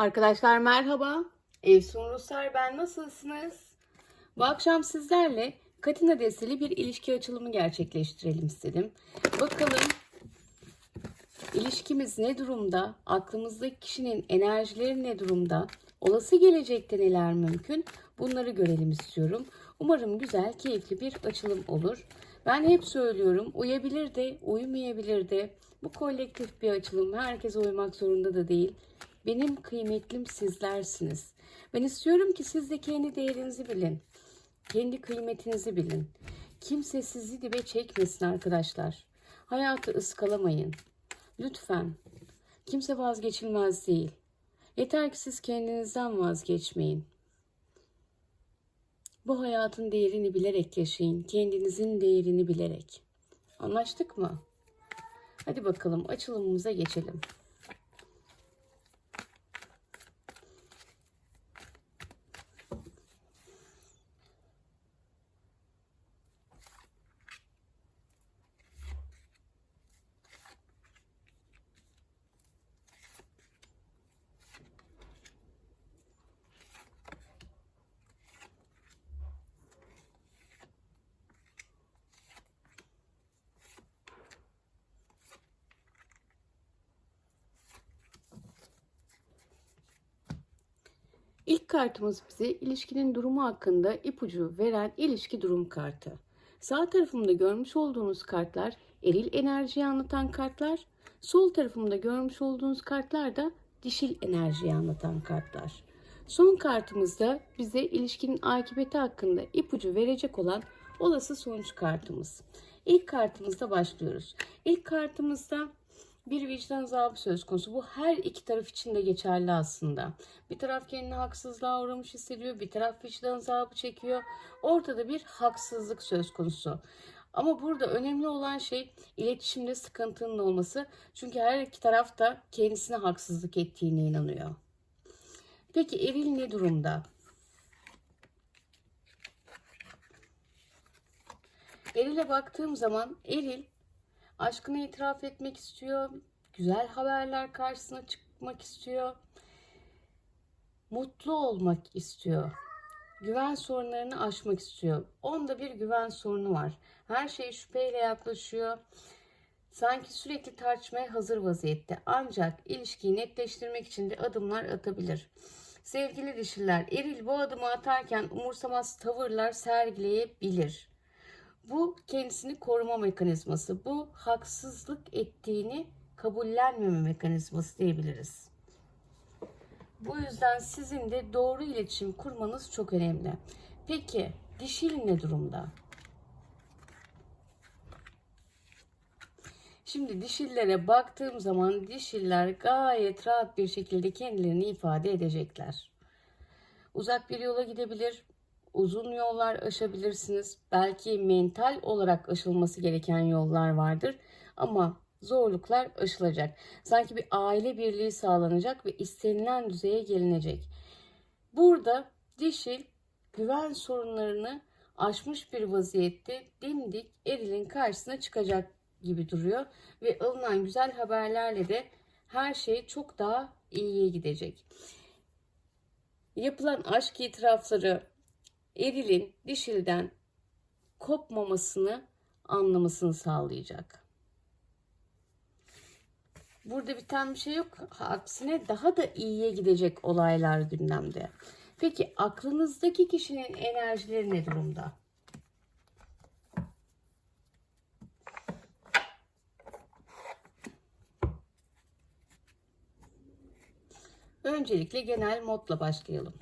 Arkadaşlar merhaba. Evsun Ruslar ben nasılsınız? Bu akşam sizlerle Katina desteli bir ilişki açılımı gerçekleştirelim istedim. Bakalım ilişkimiz ne durumda? Aklımızdaki kişinin enerjileri ne durumda? Olası gelecekte neler mümkün? Bunları görelim istiyorum. Umarım güzel, keyifli bir açılım olur. Ben hep söylüyorum, uyabilir de, uymayabilir de. Bu kolektif bir açılım. Herkese uymak zorunda da değil. Benim kıymetlim sizlersiniz. Ben istiyorum ki siz de kendi değerinizi bilin. Kendi kıymetinizi bilin. Kimse sizi dibe çekmesin arkadaşlar. Hayatı ıskalamayın. Lütfen. Kimse vazgeçilmez değil. Yeter ki siz kendinizden vazgeçmeyin. Bu hayatın değerini bilerek yaşayın. Kendinizin değerini bilerek. Anlaştık mı? Hadi bakalım açılımımıza geçelim. İlk kartımız bize ilişkinin durumu hakkında ipucu veren ilişki durum kartı. Sağ tarafımda görmüş olduğunuz kartlar eril enerjiyi anlatan kartlar, sol tarafımda görmüş olduğunuz kartlar da dişil enerjiyi anlatan kartlar. Son kartımızda bize ilişkinin akıbeti hakkında ipucu verecek olan olası sonuç kartımız. İlk kartımızda başlıyoruz. İlk kartımızda bir vicdan azabı söz konusu. Bu her iki taraf için de geçerli aslında. Bir taraf kendini haksızlığa uğramış hissediyor, bir taraf vicdan azabı çekiyor. Ortada bir haksızlık söz konusu. Ama burada önemli olan şey iletişimde sıkıntının olması. Çünkü her iki taraf da kendisine haksızlık ettiğine inanıyor. Peki eril ne durumda? Eril'e baktığım zaman Eril aşkını itiraf etmek istiyor. Güzel haberler karşısına çıkmak istiyor. Mutlu olmak istiyor. Güven sorunlarını aşmak istiyor. Onda bir güven sorunu var. Her şey şüpheyle yaklaşıyor. Sanki sürekli tartışmaya hazır vaziyette. Ancak ilişkiyi netleştirmek için de adımlar atabilir. Sevgili dişiler, eril bu adımı atarken umursamaz tavırlar sergileyebilir. Bu kendisini koruma mekanizması. Bu haksızlık ettiğini kabullenmeme mekanizması diyebiliriz. Bu yüzden sizin de doğru iletişim kurmanız çok önemli. Peki dişil ne durumda? Şimdi dişillere baktığım zaman dişiller gayet rahat bir şekilde kendilerini ifade edecekler. Uzak bir yola gidebilir, uzun yollar aşabilirsiniz. Belki mental olarak aşılması gereken yollar vardır ama zorluklar aşılacak. Sanki bir aile birliği sağlanacak ve istenilen düzeye gelinecek. Burada dişil güven sorunlarını aşmış bir vaziyette dimdik erilin karşısına çıkacak gibi duruyor ve alınan güzel haberlerle de her şey çok daha iyiye gidecek. Yapılan aşk itirafları erilin dişilden kopmamasını anlamasını sağlayacak. Burada biten bir şey yok. Aksine daha da iyiye gidecek olaylar gündemde. Peki aklınızdaki kişinin enerjileri ne durumda? Öncelikle genel modla başlayalım.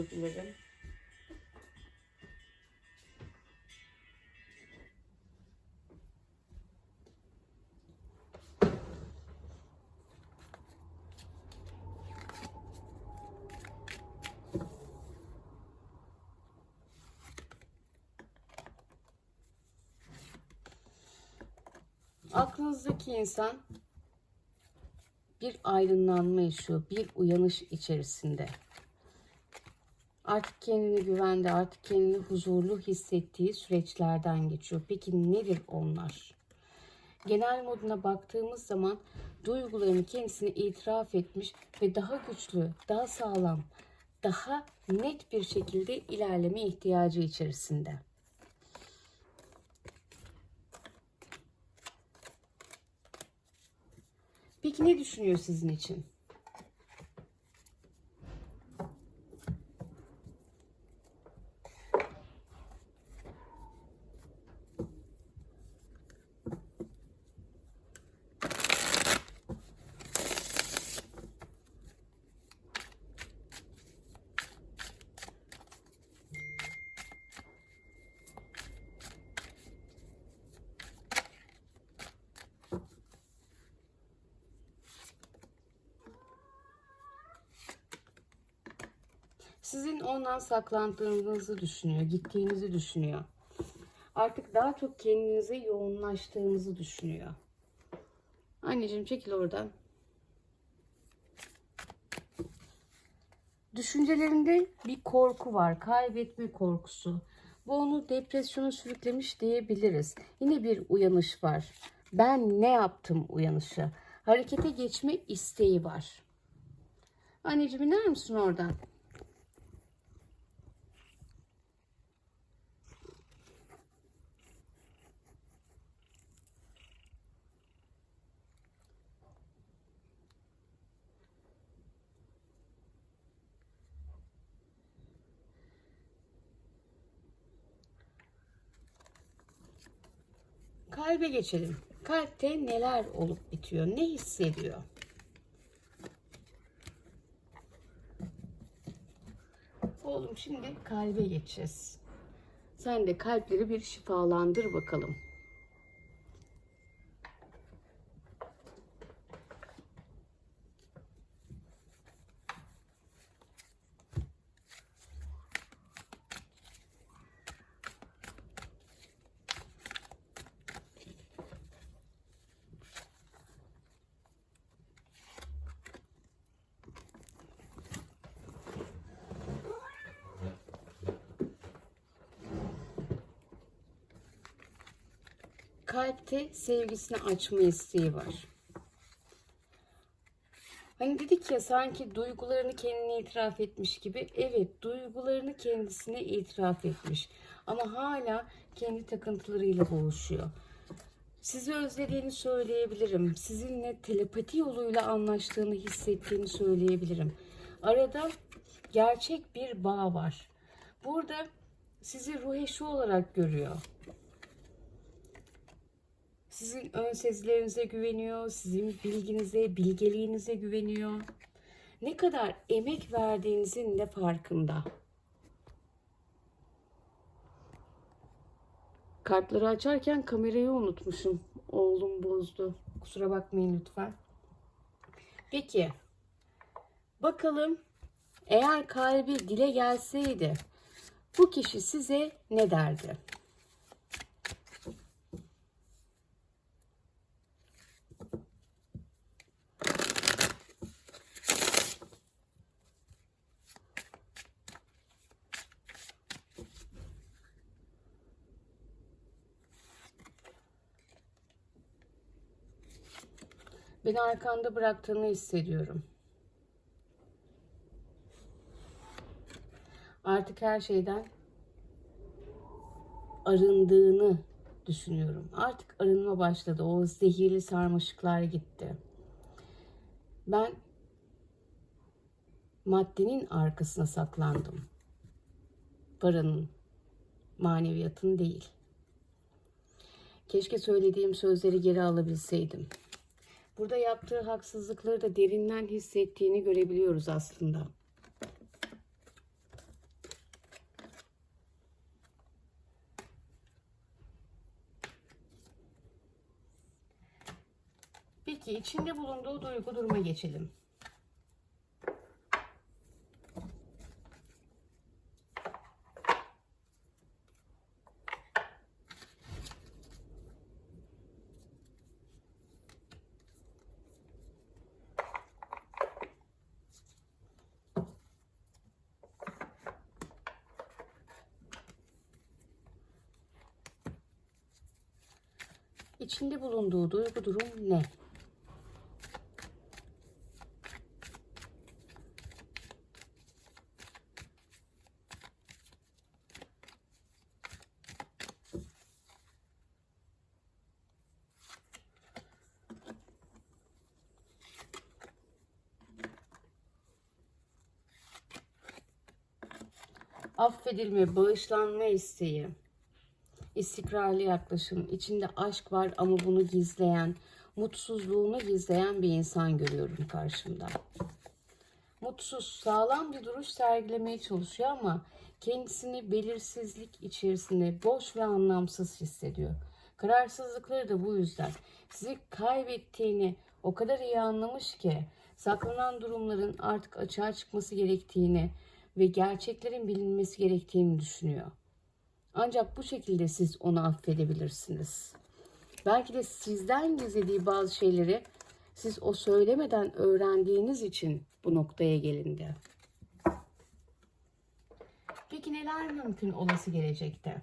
Dilerim. Aklınızdaki insan bir aydınlanma yaşıyor, bir uyanış içerisinde. Artık kendini güvende, artık kendini huzurlu hissettiği süreçlerden geçiyor. Peki nedir onlar? Genel moduna baktığımız zaman duygularını kendisine itiraf etmiş ve daha güçlü, daha sağlam, daha net bir şekilde ilerleme ihtiyacı içerisinde. Peki ne düşünüyor sizin için? Sizin ondan saklandığınızı düşünüyor, gittiğinizi düşünüyor. Artık daha çok kendinize yoğunlaştığınızı düşünüyor. Anneciğim çekil oradan. Düşüncelerinde bir korku var, kaybetme korkusu. Bu onu depresyona sürüklemiş diyebiliriz. Yine bir uyanış var. Ben ne yaptım uyanışı? Harekete geçme isteği var. Anneciğim iner misin oradan? Kalbe geçelim. Kalpte neler olup bitiyor? Ne hissediyor? Oğlum şimdi kalbe geçeceğiz. Sen de kalpleri bir şifalandır bakalım. Kalpte sevgisini açma isteği var. Hani dedik ya sanki duygularını kendine itiraf etmiş gibi. Evet duygularını kendisine itiraf etmiş. Ama hala kendi takıntılarıyla boğuşuyor. Sizi özlediğini söyleyebilirim. Sizinle telepati yoluyla anlaştığını hissettiğini söyleyebilirim. Arada gerçek bir bağ var. Burada sizi ruh eşi olarak görüyor. Sizin ön sezilerinize güveniyor, sizin bilginize, bilgeliğinize güveniyor. Ne kadar emek verdiğinizin de farkında. Kartları açarken kamerayı unutmuşum. Oğlum bozdu. Kusura bakmayın lütfen. Peki. Bakalım eğer kalbi dile gelseydi bu kişi size ne derdi? Beni arkanda bıraktığını hissediyorum. Artık her şeyden arındığını düşünüyorum. Artık arınma başladı. O zehirli sarmaşıklar gitti. Ben maddenin arkasına saklandım. Paranın, maneviyatın değil. Keşke söylediğim sözleri geri alabilseydim. Burada yaptığı haksızlıkları da derinden hissettiğini görebiliyoruz aslında. Peki içinde bulunduğu duygu duruma geçelim. İçinde bulunduğu duygu durum ne? Affedilme, bağışlanma isteği, istikrarlı yaklaşım, içinde aşk var ama bunu gizleyen, mutsuzluğunu gizleyen bir insan görüyorum karşımda. Mutsuz, sağlam bir duruş sergilemeye çalışıyor ama kendisini belirsizlik içerisinde boş ve anlamsız hissediyor. Kararsızlıkları da bu yüzden. Sizi kaybettiğini o kadar iyi anlamış ki saklanan durumların artık açığa çıkması gerektiğini ve gerçeklerin bilinmesi gerektiğini düşünüyor. Ancak bu şekilde siz onu affedebilirsiniz. Belki de sizden gizlediği bazı şeyleri siz o söylemeden öğrendiğiniz için bu noktaya gelindi. Peki neler mümkün olası gelecekte?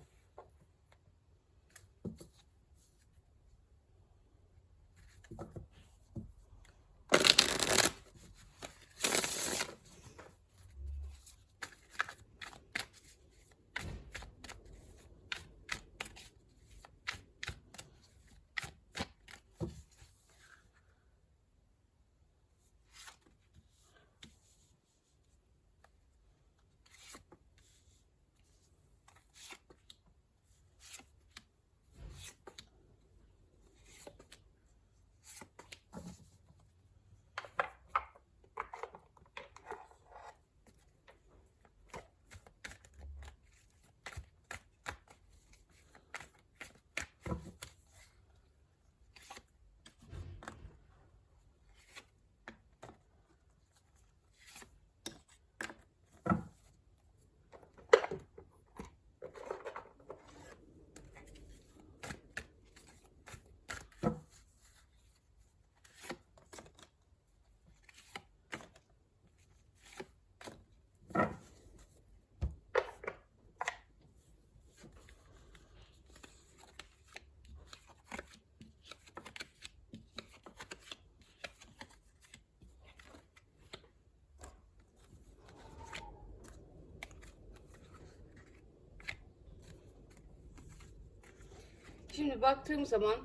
Şimdi baktığım zaman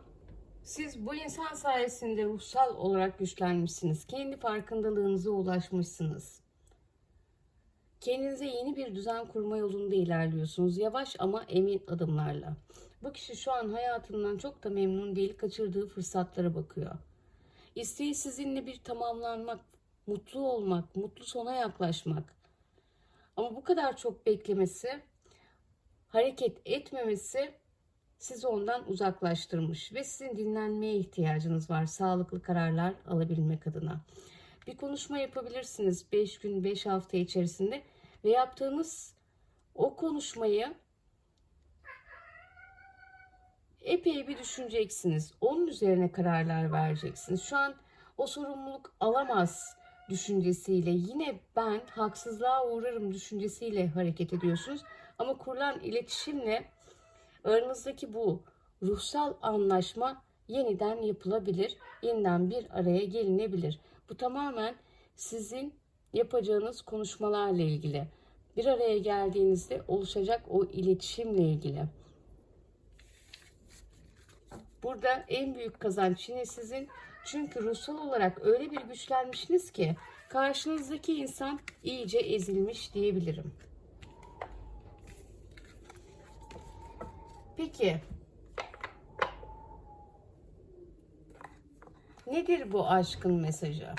siz bu insan sayesinde ruhsal olarak güçlenmişsiniz. Kendi farkındalığınıza ulaşmışsınız. Kendinize yeni bir düzen kurma yolunda ilerliyorsunuz. Yavaş ama emin adımlarla. Bu kişi şu an hayatından çok da memnun değil, kaçırdığı fırsatlara bakıyor. İsteği sizinle bir tamamlanmak, mutlu olmak, mutlu sona yaklaşmak. Ama bu kadar çok beklemesi, hareket etmemesi sizi ondan uzaklaştırmış ve sizin dinlenmeye ihtiyacınız var sağlıklı kararlar alabilmek adına. Bir konuşma yapabilirsiniz 5 gün 5 hafta içerisinde ve yaptığınız o konuşmayı epey bir düşüneceksiniz. Onun üzerine kararlar vereceksiniz. Şu an o sorumluluk alamaz düşüncesiyle yine ben haksızlığa uğrarım düşüncesiyle hareket ediyorsunuz. Ama kurulan iletişimle Aranızdaki bu ruhsal anlaşma yeniden yapılabilir, yeniden bir araya gelinebilir. Bu tamamen sizin yapacağınız konuşmalarla ilgili. Bir araya geldiğinizde oluşacak o iletişimle ilgili. Burada en büyük kazanç yine sizin. Çünkü ruhsal olarak öyle bir güçlenmişsiniz ki karşınızdaki insan iyice ezilmiş diyebilirim. Peki. Nedir bu aşkın mesajı?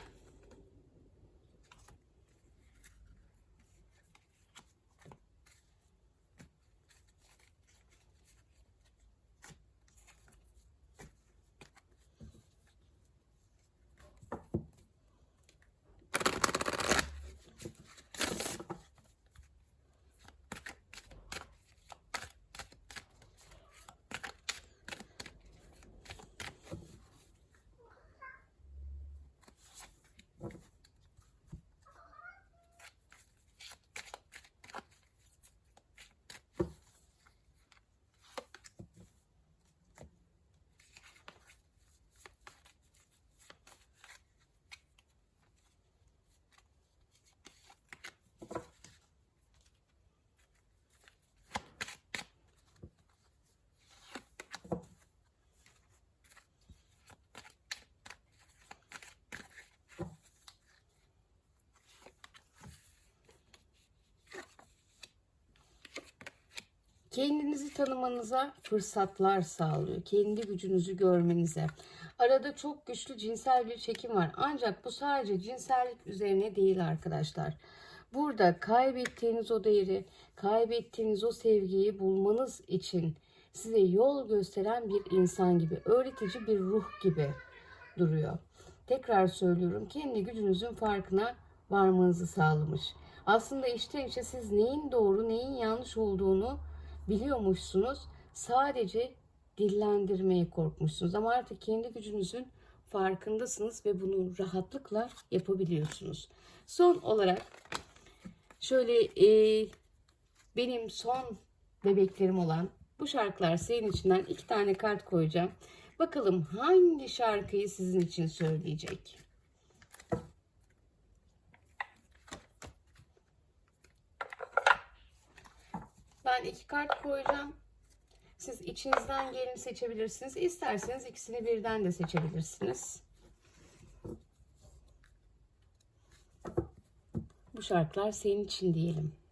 Kendinizi tanımanıza fırsatlar sağlıyor. Kendi gücünüzü görmenize. Arada çok güçlü cinsel bir çekim var. Ancak bu sadece cinsellik üzerine değil arkadaşlar. Burada kaybettiğiniz o değeri, kaybettiğiniz o sevgiyi bulmanız için size yol gösteren bir insan gibi, öğretici bir ruh gibi duruyor. Tekrar söylüyorum, kendi gücünüzün farkına varmanızı sağlamış. Aslında içten içe siz neyin doğru, neyin yanlış olduğunu biliyormuşsunuz. Sadece dillendirmeye korkmuşsunuz. Ama artık kendi gücünüzün farkındasınız ve bunu rahatlıkla yapabiliyorsunuz. Son olarak şöyle e, benim son bebeklerim olan bu şarkılar senin içinden iki tane kart koyacağım. Bakalım hangi şarkıyı sizin için söyleyecek? Ben iki kart koyacağım. Siz içinizden geleni seçebilirsiniz. İsterseniz ikisini birden de seçebilirsiniz. Bu şarkılar senin için diyelim.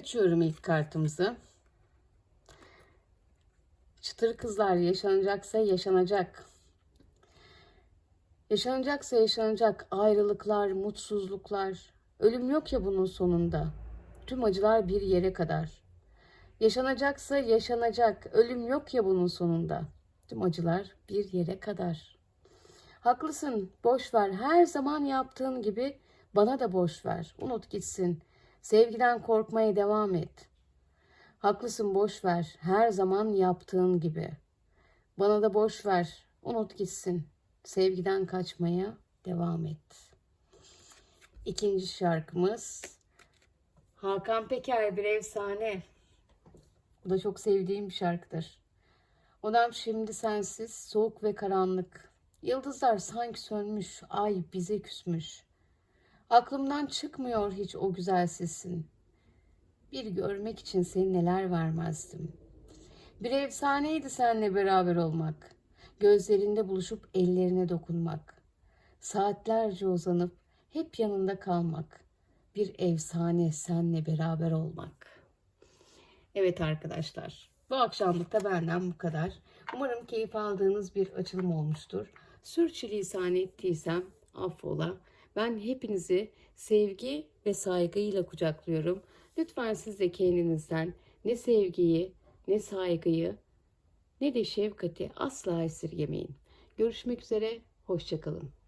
Açıyorum ilk kartımızı. Çıtır kızlar yaşanacaksa yaşanacak. Yaşanacaksa yaşanacak ayrılıklar, mutsuzluklar. Ölüm yok ya bunun sonunda. Tüm acılar bir yere kadar. Yaşanacaksa yaşanacak. Ölüm yok ya bunun sonunda. Tüm acılar bir yere kadar. Haklısın. Boş ver. Her zaman yaptığın gibi bana da boş ver. Unut gitsin. Sevgiden korkmaya devam et. Haklısın boş ver. Her zaman yaptığın gibi. Bana da boş ver. Unut gitsin. Sevgiden kaçmaya devam et. İkinci şarkımız Hakan Peker bir efsane. Bu da çok sevdiğim bir şarkıdır. Odam şimdi sensiz, soğuk ve karanlık. Yıldızlar sanki sönmüş, ay bize küsmüş. Aklımdan çıkmıyor hiç o güzel sesin. Bir görmek için seni neler vermezdim. Bir efsaneydi seninle beraber olmak. Gözlerinde buluşup ellerine dokunmak. Saatlerce uzanıp hep yanında kalmak. Bir efsane senle beraber olmak. Evet arkadaşlar. Bu akşamlık da benden bu kadar. Umarım keyif aldığınız bir açılım olmuştur. Sürçülisan ettiysem affola. Ben hepinizi sevgi ve saygıyla kucaklıyorum. Lütfen siz de kendinizden ne sevgiyi, ne saygıyı, ne de şefkati asla esirgemeyin. Görüşmek üzere, hoşçakalın.